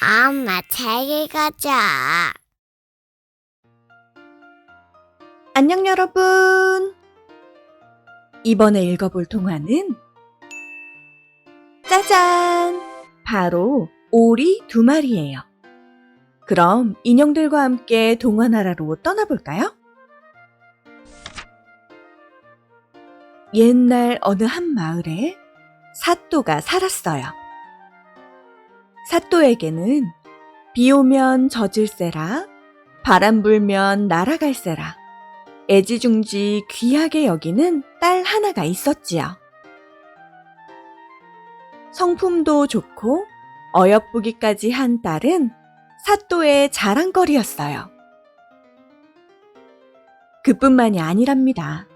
엄마 책 읽어줘. 안녕 여러분. 이번에 읽어볼 동화는 짜잔! 바로 오리 두 마리예요. 그럼 인형들과 함께 동화 나라로 떠나볼까요? 옛날 어느 한 마을에 사또가 살았어요. 사또에게는 비 오면 젖을세라, 바람 불면 날아갈세라, 애지중지 귀하게 여기는 딸 하나가 있었지요. 성품도 좋고 어여쁘기까지 한 딸은 사또의 자랑거리였어요. 그뿐만이 아니랍니다.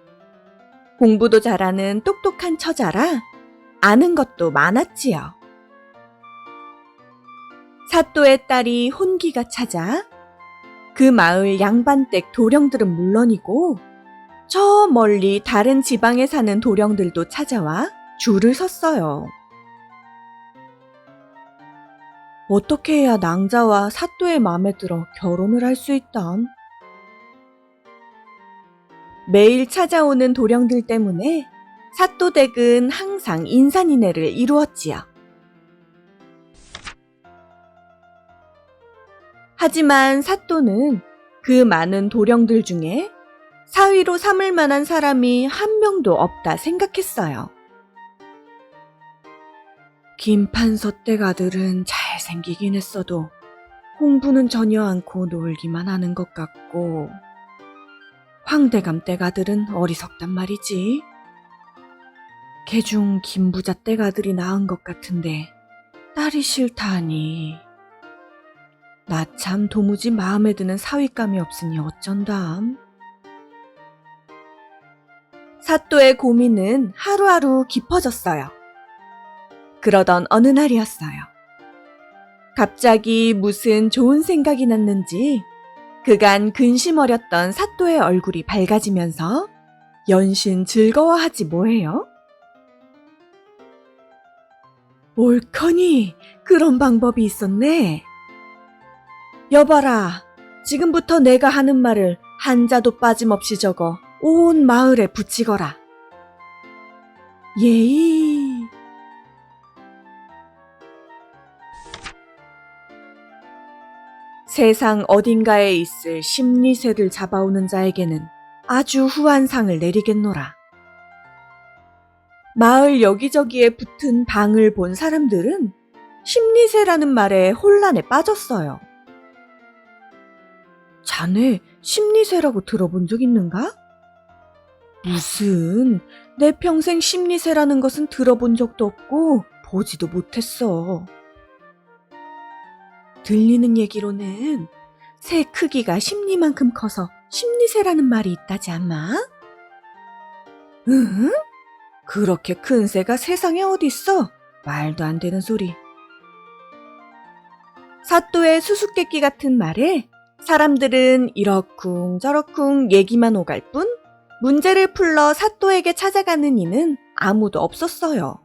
공부도 잘하는 똑똑한 처자라 아는 것도 많았지요. 사또의 딸이 혼기가 찾아 그 마을 양반댁 도령들은 물론이고 저 멀리 다른 지방에 사는 도령들도 찾아와 줄을 섰어요. 어떻게 해야 낭자와 사또의 마음에 들어 결혼을 할 수 있담? 매일 찾아오는 도령들 때문에 사또댁은 항상 인산인해를 이루었지요. 하지만 사또는 그 많은 도령들 중에 사위로 삼을 만한 사람이 한 명도 없다 생각했어요. 김판서댁 아들은 잘생기긴 했어도 공부는 전혀 않고 놀기만 하는 것 같고 황대감댁 아들은 어리석단 말이지. 개중 김부자댁 아들이 낳은 것 같은데 딸이 싫다니. 나 참 도무지 마음에 드는 사윗감이 없으니 어쩐담. 사또의 고민은 하루하루 깊어졌어요. 그러던 어느 날이었어요. 갑자기 무슨 좋은 생각이 났는지 그간 근심 어렸던 사또의 얼굴이 밝아지면서 연신 즐거워하지 뭐해요? 옳거니 그런 방법이 있었네. 여봐라, 지금부터 내가 하는 말을 한자도 빠짐없이 적어 온 마을에 붙이거라. 예이. 세상 어딘가에 있을 심리새를 잡아오는 자에게는 아주 후한 상을 내리겠노라. 마을 여기저기에 붙은 방을 본 사람들은 심리새라는 말에 혼란에 빠졌어요. 자네 심리새라고 들어본 적 있는가? 무슨 내 평생 심리새라는 것은 들어본 적도 없고 보지도 못했어. 들리는 얘기로는 새 크기가 심리만큼 커서 심리새라는 말이 있다지 않마? 응? 그렇게 큰 새가 세상에 어딨어? 말도 안 되는 소리. 사또의 수수께끼 같은 말에 사람들은 이러쿵 저러쿵 얘기만 오갈 뿐 문제를 풀러 사또에게 찾아가는 이는 아무도 없었어요.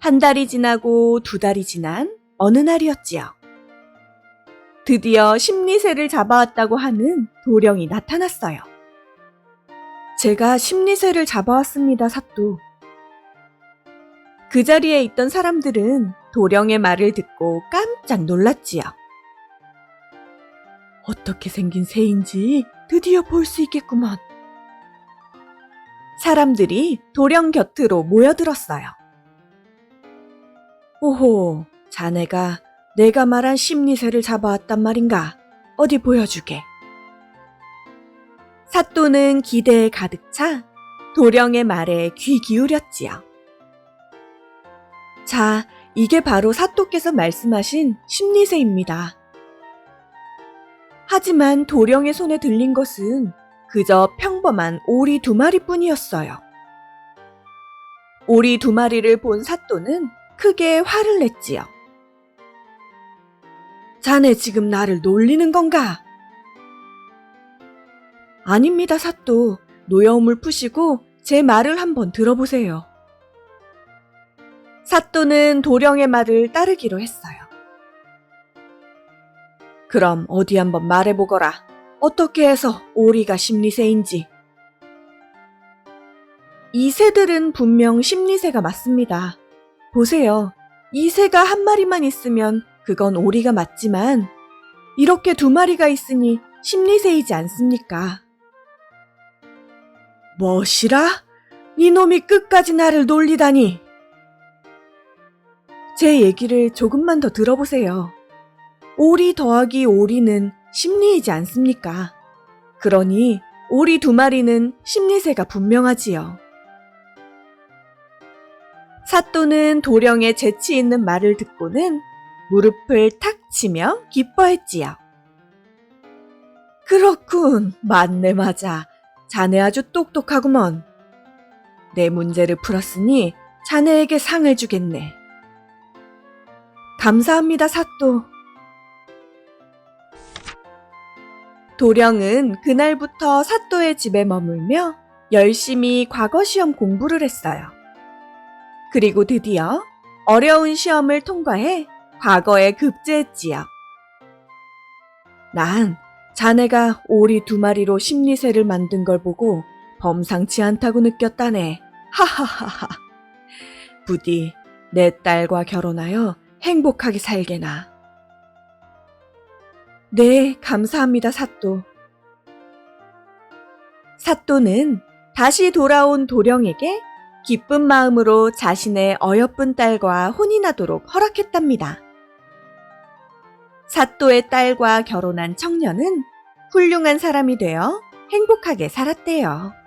한 달이 지나고 두 달이 지난 어느 날이었지요. 드디어 심리새를 잡아왔다고 하는 도령이 나타났어요. 제가 심리새를 잡아왔습니다, 사또. 그 자리에 있던 사람들은 도령의 말을 듣고 깜짝 놀랐지요. 어떻게 생긴 새인지 드디어 볼 수 있겠구먼. 사람들이 도령 곁으로 모여들었어요. 오호, 자네가 내가 말한 심리새를 잡아왔단 말인가? 어디 보여주게. 사또는 기대에 가득 차 도령의 말에 귀 기울였지요. 자, 이게 바로 사또께서 말씀하신 심리새입니다. 하지만 도령의 손에 들린 것은 그저 평범한 오리 두 마리뿐이었어요. 오리 두 마리를 본 사또는 크게 화를 냈지요. 자네 지금 나를 놀리는 건가? 아닙니다, 사또. 노여움을 푸시고 제 말을 한번 들어보세요. 사또는 도령의 말을 따르기로 했어요. 그럼 어디 한번 말해보거라. 어떻게 해서 오리가 심리새인지. 이 새들은 분명 심리새가 맞습니다. 보세요. 이 새가 한 마리만 있으면 그건 오리가 맞지만 이렇게 두 마리가 있으니 심리새이지 않습니까? 뭐시라? 이놈이 끝까지 나를 놀리다니. 제 얘기를 조금만 더 들어보세요. 오리 더하기 오리는 심리이지 않습니까? 그러니 오리 두 마리는 심리새가 분명하지요. 사또는 도령의 재치 있는 말을 듣고는 무릎을 탁 치며 기뻐했지요. 그렇군. 맞네, 맞아. 자네 아주 똑똑하구먼. 내 문제를 풀었으니 자네에게 상을 주겠네. 감사합니다, 사또. 도령은 그날부터 사또의 집에 머물며 열심히 과거 시험 공부를 했어요. 그리고 드디어 어려운 시험을 통과해 과거에 급제했지요. 난 자네가 오리 두 마리로 심리새를 만든 걸 보고 범상치 않다고 느꼈다네. 하하하하. 부디 내 딸과 결혼하여 행복하게 살게나. 네, 감사합니다, 사또. 사또는 다시 돌아온 도령에게 기쁜 마음으로 자신의 어여쁜 딸과 혼인하도록 허락했답니다. 사또의 딸과 결혼한 청년은 훌륭한 사람이 되어 행복하게 살았대요.